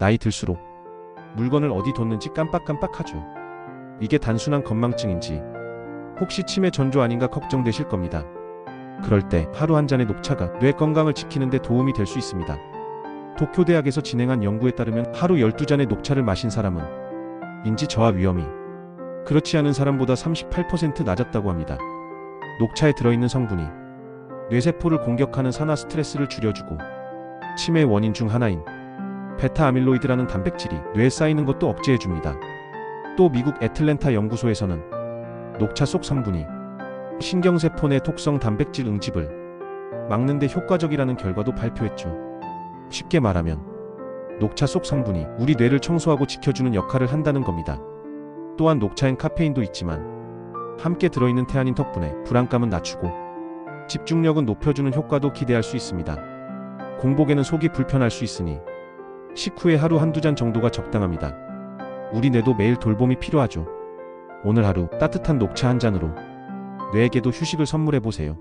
나이 들수록 물건을 어디 뒀는지 깜빡깜빡하죠. 이게 단순한 건망증인지 혹시 치매 전조 아닌가 걱정되실 겁니다. 그럴 때 하루 한 잔의 녹차가 뇌 건강을 지키는 데 도움이 될 수 있습니다. 도쿄대학에서 진행한 연구에 따르면 하루 12잔의 녹차를 마신 사람은 인지 저하 위험이 그렇지 않은 사람보다 38% 낮았다고 합니다. 녹차에 들어있는 성분이 뇌세포를 공격하는 산화 스트레스를 줄여주고 치매의 원인 중 하나인 베타 아밀로이드라는 단백질이 뇌에 쌓이는 것도 억제해줍니다. 또 미국 애틀랜타 연구소에서는 녹차 속 성분이 신경세포 내 독성 단백질 응집을 막는 데 효과적이라는 결과도 발표했죠. 쉽게 말하면 녹차 속 성분이 우리 뇌를 청소하고 지켜주는 역할을 한다는 겁니다. 또한 녹차엔 카페인도 있지만 함께 들어있는 태아닌 덕분에 불안감은 낮추고 집중력은 높여주는 효과도 기대할 수 있습니다. 공복에는 속이 불편할 수 있으니 식후에 하루 한두 잔 정도가 적당합니다. 우리 뇌도 매일 돌봄이 필요하죠. 오늘 하루 따뜻한 녹차 한 잔으로 뇌에게도 휴식을 선물해 보세요.